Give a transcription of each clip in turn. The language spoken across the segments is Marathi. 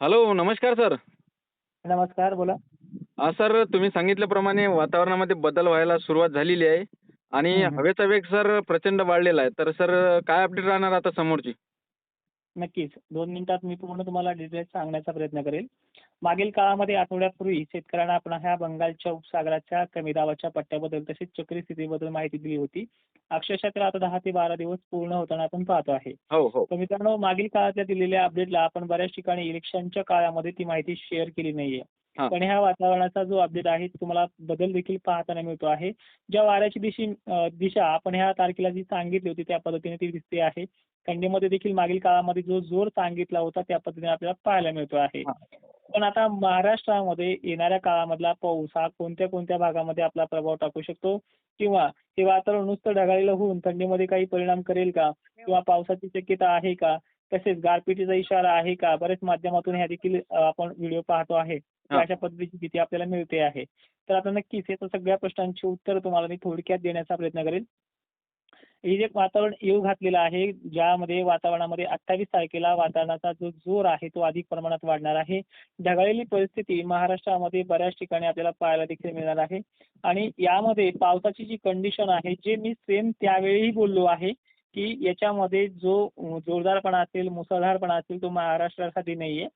हॅलो नमस्कार सर. नमस्कार बोला. हा सर तुम्ही सांगितल्याप्रमाणे वातावरणामध्ये बदल व्हायला सुरुवात झालेली आहे आणि. हवेचा वेग सर प्रचंड वाढलेला आहे. तर सर काय अपडेट राहणार आता समोरची? नक्कीच. दोन मिनिटात मी पूर्ण तुम्हाला डिटेल्स सांगण्याचा प्रयत्न करेल. मागील काळामध्ये आठवड्यापूर्वी शेतकऱ्यांना आपण ह्या बंगालच्या उपसागराच्या कमी दाबाच्या पट्ट्याबद्दल तसेच चक्री स्थितीबद्दल माहिती दिली होती. अक्षरशः त्याला आता दहा ते बारा दिवस पूर्ण होताना आपण पाहतो आहे. हो हो. तर मित्रांनो मागील काळातल्या दिलेल्या अपडेटला आपण बऱ्याच ठिकाणी इलेक्शनच्या काळामध्ये ती माहिती शेअर केली नाहीये. पण ह्या वातावरणाचा जो अपडेट आहे तो तुम्हाला बदल देखील पाहताना मिळतो आहे. ज्या वाऱ्याची दिशी दिशा आपण ह्या तारखेला जी सांगितली होती त्या पद्धतीने ती दिसते आहे. थंडीमध्ये देखील मागील काळामध्ये जो जोर सांगितला होता त्या पद्धतीने आपल्याला पाहायला मिळतो आहे. पण आता महाराष्ट्रामध्ये येणाऱ्या काळामधला पाऊस हा कोणत्या कोणत्या भागामध्ये आपला प्रभाव टाकू शकतो? किंवा हे वातावरण नुसतं ढगाळलेलं होऊन थंडीमध्ये काही परिणाम करेल का? किंवा पावसाची शक्यता आहे का? तसेच गारपिटीचा इशारा आहे का? बरेच माध्यमातून ह्या देखील आपण व्हिडिओ पाहतो आहे. अशा पद्धतीची भीती आपल्याला मिळते आहे. तर आता नक्कीच याच्या सगळ्या प्रश्नांची उत्तर तुम्हाला मी थोडक्यात देण्याचा प्रयत्न करेल हे जे वातावरण येऊ घातलेलं आहे ज्यामध्ये वातावरणामध्ये अठ्ठावीस तारखेला वातावरणाचा जो जोर आहे तो अधिक प्रमाणात वाढणार आहे. ढगाळलेली परिस्थिती महाराष्ट्रामध्ये बऱ्याच ठिकाणी आपल्याला पाहायला देखील मिळणार आहे. आणि यामध्ये पावसाची जी कंडिशन आहे जे मी सेम त्यावेळीही बोललो आहे की याच्यामध्ये जो जोरदारपणा असेल मुसळधारपणा असेल तो महाराष्ट्रासाठी नाहीये.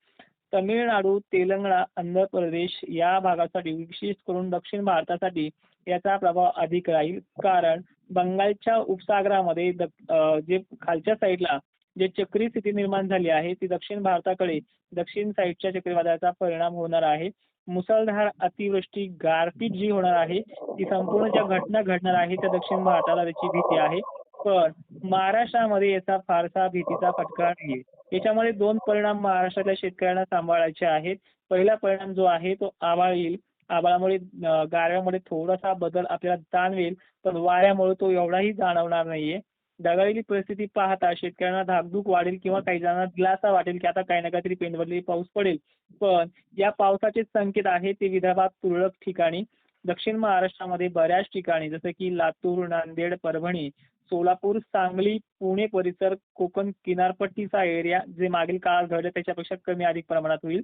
तमिळनाडू तेलंगणा आंध्र प्रदेश या भागासाठी विशेष करून दक्षिण भारतासाठी याचा प्रभाव अधिक राहील. कारण बंगालच्या उपसागरामध्ये जे खालच्या साईडला जे चक्री स्थिती निर्माण झाली आहे ती दक्षिण भारताकडे दक्षिण साईडच्या चक्रीवादळाचा परिणाम होणार आहे. मुसळधार अतिवृष्टी गारपीट जी होणार आहे ती संपूर्ण ज्या घटना घडणार आहे त्या दक्षिण भारताला त्याची भीती आहे. पण महाराष्ट्रामध्ये याचा फारसा भीतीचा फटका नाही याच्यामध्ये दोन परिणाम महाराष्ट्रातल्या शेतकऱ्यांना सांभाळायचे आहेत. पहिला परिणाम जो आहे तो आभाळ येईल. आभाळामुळे अं, गारव्यामध्ये थोडासा बदल आपल्याला जाणवेल पण वाऱ्यामुळे तो एवढाही जाणवणार नाहीये. ढगाळलेली परिस्थिती पाहता शेतकऱ्यांना धाकधूक वाढेल किंवा काही जणांना दिलासा वाटेल की आता काही ना काहीतरी पेंडवरली पाऊस पडेल. पण या पावसाचे संकेत आहे ते विदर्भात तुरळक ठिकाणी. दक्षिण महाराष्ट्रामध्ये बऱ्याच ठिकाणी जसं की लातूर नांदेड परभणी सोलापूर सांगली पुणे परिसर कोकण किनारपट्टीचा एरिया जे मागील काळात घडले त्याच्यापेक्षा कमी अधिक प्रमाणात होईल.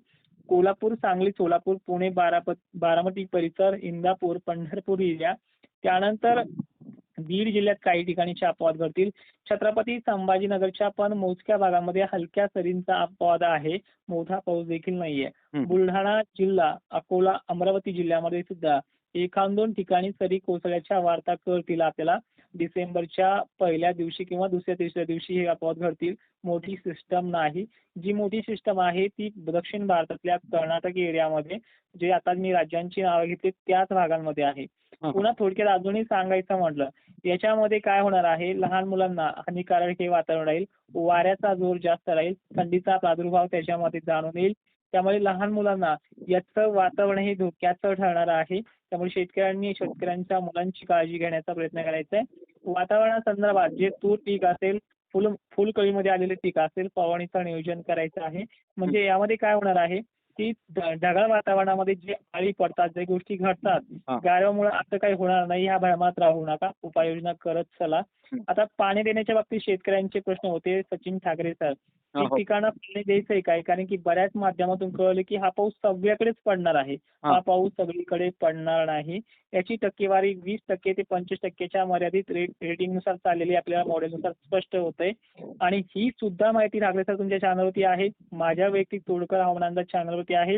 कोल्हापूर सांगली सोलापूर पुणे बारापत बारामती परिसर इंदापूर पंढरपूर एरिया त्यानंतर बीड जिल्ह्यात काही ठिकाणीचे अपवाद घडतील. छत्रपती संभाजीनगरच्या पण मोजक्या भागामध्ये हलक्या सरींचा अपवाद आहे. मोठा पाऊस देखील नाहीये. बुलढाणा जिल्हा अकोला अमरावती जिल्ह्यामध्ये सुद्धा एखाद दोन ठिकाणी सरी कोसळल्याच्या वार्ता कळतील आपल्याला डिसेंबरच्या पहिल्या दिवशी किंवा दुसऱ्या तिसऱ्या दिवशी हे अपवाद घडतील. मोठी सिस्टम नाही. जी मोठी सिस्टम आहे ती दक्षिण भारतातल्या कर्नाटक एरियामध्ये जे आता मी राज्यांची नावं घेतली त्याच भागांमध्ये आहे. पुन्हा थोडक्यात अजूनही सांगायचं म्हटलं याच्यामध्ये काय होणार आहे? लहान मुलांना हानिकारक हे वातावरण राहील. वाऱ्याचा जोर जास्त राहील. थंडीचा प्रादुर्भाव त्याच्यामध्ये जाणून येईल. त्यामुळे लहान मुलांना याचं वातावरण हे धोक्याचं ठरणार आहे. त्यामुळे शेतकऱ्यांनी शेतकऱ्यांच्या मुलांची काळजी घेण्याचा प्रयत्न करायचा आहे. वातावरणासंदर्भात जे तूर पीक असेल फुल फुलकळीमध्ये आलेले पीक असेल फवारणीचं नियोजन करायचं आहे. म्हणजे यामध्ये काय होणार आहे की ढगाळ वातावरणामध्ये जे आळी पडतात जे गोष्टी घडतात. गारव्यामुळे असं काही होणार नाही ह्या भ्रमात राहू नका. उपाययोजना करत चला. आता पाणी देण्याच्या बाबतीत शेतकऱ्यांचे प्रश्न होते. सचिन ठाकरे सर हा, हो. पिकांना पाणी द्यायचंय काय? कारण की बऱ्याच माध्यमातून कळलं की हा पाऊस सगळीकडेच पडणार आहे. हा. हा पाऊस सगळीकडे पडणार नाही. याची टक्केवारी वीस टक्के ते पंचवीस टक्केच्या मर्यादित रेट रेटिंगनुसार चाललेली आपल्याला मॉडेलनुसार स्पष्ट होतंय. आणि ही सुद्धा माहिती ठाकरे सर तुमच्या चॅनलवरती आहे. माझ्या वैयक्तिक तोडकर हवामान अंदाज चॅनलवरती आहे.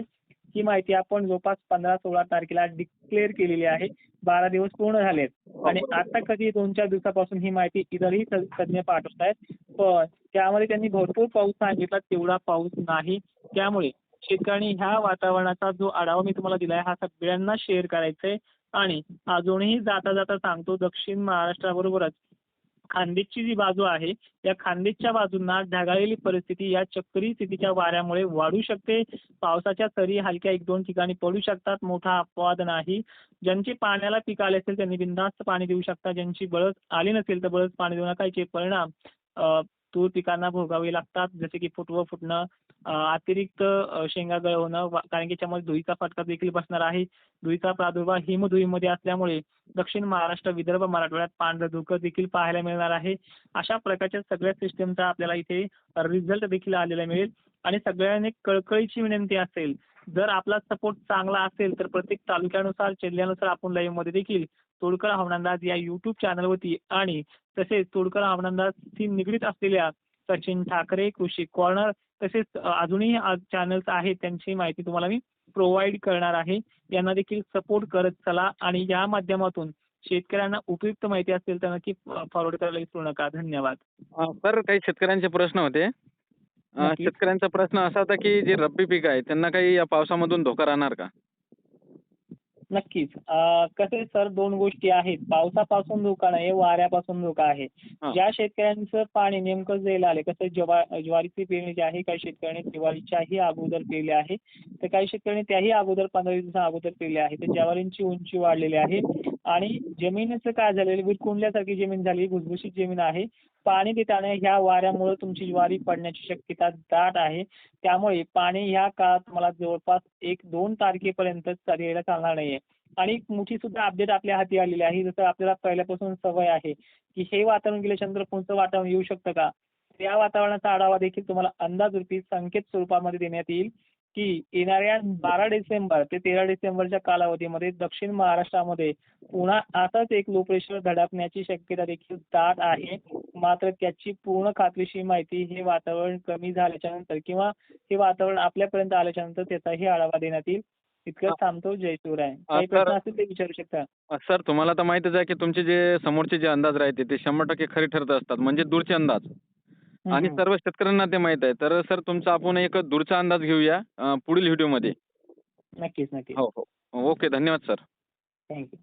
ही माहिती आपण जवळपास पंधरा सोळा तारखेला डिक्लेअर केलेली आहे. बारा दिवस पूर्ण झालेत. आणि आता कधी दोन चार दिवसापासून ही माहिती इतरही त- तज्ज्ञ पाठवत आहेत पण त्यामध्ये त्यांनी भरपूर पाऊस सांगितला तेवढा पाऊस नाही. त्यामुळे शेतकऱ्यांनी ह्या वातावरणाचा जो आढावा मी तुम्हाला दिलाय हा सगळ्यांना शेअर करायचा आहे आणि अजूनही जाता जाता सांगतो दक्षिण महाराष्ट्राबरोबरच खानदेशची जी बाजू आहे या खानदेशच्या बाजूंना ढगाळलेली परिस्थिती या चक्री स्थितीच्या वाऱ्यामुळे वाढू शकते. पावसाच्या सरी हलक्या एक दोन ठिकाणी पडू शकतात. मोठा अपवाद नाही. ज्यांची पाण्याला पीक आले असेल त्यांनी बिनधास्त पाणी देऊ शकता. ज्यांची बळस आली नसेल तर बळस पाणी देऊ नका. याचे परिणाम तूर पिकांना भोगावे लागतात. जसे की फुटवं फुटणं अतिरिक्त शेंगा गळवणं कारण की याच्यामध्ये धुळीचा फटका देखील बसणार आहे. धुळीचा प्रादुर्भाव हिमधुळीमध्ये असल्यामुळे दक्षिण महाराष्ट्र विदर्भ मराठवाड्यात पांढरं धुकं देखील पाहायला मिळणार आहे. अशा प्रकारच्या सगळ्या सिस्टमचा आपल्याला इथे रिझल्ट देखील आलेला मिळेल. आणि सगळ्यांनी कळकळीची विनंती असेल जर आपला सपोर्ट चांगला असेल तर प्रत्येक तालुक्यानुसार जिल्ह्यानुसार आपण लाईव्हमध्ये देखील तोडकर हवानांदाज या युट्यूब चॅनलवरती आणि तसेच तोडकर हवानांदाजशी निगडीत असलेल्या सचिन ठाकरे कृषी कॉर्नर तसेच अजूनही चॅनल्स आहेत त्यांची माहिती तुम्हाला मी प्रोव्हाइड करणार आहे. यांना देखील सपोर्ट करत चला आणि या माध्यमातून शेतकऱ्यांना उपयुक्त माहिती असेल तर नक्की फॉरवर्ड करायला विसरू नका. धन्यवाद. सर काही शेतकऱ्यांचे प्रश्न होते. शेतकऱ्यांचा प्रश्न असा होता की जे रब्बी पीक आहे त्यांना काही या पावसामधून धोका राहणार का? नक्कीच. कसे सर दोन गोष्टी आहेत. पावसापासून धोका नाही वाऱ्यापासून धोका आहे. ज्या शेतकऱ्यांचं पाणी नेमकं जेल आले कसं ज्वा ज्वारीची पेरणी जी आहे काही शेतकऱ्यांनी दिवाळीच्याही अगोदर पेरले आहे. तर काही शेतकऱ्यांनी त्याही अगोदर पंधरा दिवसा अगोदर पेरले आहे. तर ज्वारींची उंची वाढलेली आहे. आणि जमिनीचं काय झालेलं विरकुंडल्यासारखी जमीन झाली भुसभुशीत जमीन आहे. पाणी देताना ह्या वाऱ्यामुळे तुमची ज्वारी पडण्याची शक्यता दाट आहे. त्यामुळे पाणी ह्या काळात मला जवळपास एक दोन तारखेपर्यंत द्यायला चालणार नाहीये. आणि एक मोठी सुद्धा अपडेट आपल्या हाती आलेली आहे. जसं आपल्याला पहिल्यापासून सवय आहे की हे वातावरण गेल्याच्यानंतर कोणतं वातावरण येऊ शकतं का? या वातावरणाचा आढावा देखील तुम्हाला अंदाज रूपी संकेत स्वरूपामध्ये देण्यात येईल. की येणाऱ्या बारा डिसेंबर ते तेरा डिसेंबरच्या कालावधीमध्ये दक्षिण महाराष्ट्रामध्ये पुन्हा असाच एक लो प्रेशर धडकण्याची शक्यता देखील दाट आहे. मात्र त्याची पूर्ण खात्रीशीर माहिती हे वातावरण कमी झाल्याच्यानंतर किंवा हे वातावरण आपल्यापर्यंत आल्याच्यानंतर त्याचाही आढावा देण्यात येईल. इतकंच थांबतो. जय शिवराय. काही प्रश्न असतील ते विचारू शकता. सर तुम्हाला तर माहितीच आहे की तुमचे जे समोरचे जे अंदाज राहते ते शंभर टक्के खरे ठरत असतात. म्हणजे दूरचे अंदाज. आणि. सर्व शेतकऱ्यांना ते माहीत आहे. तर सर तुमचा आपण एक दूरचा अंदाज घेऊया पुढील व्हिडिओमध्ये. नक्कीच नक्कीच. हो हो. ओके धन्यवाद सर. थँक्यू.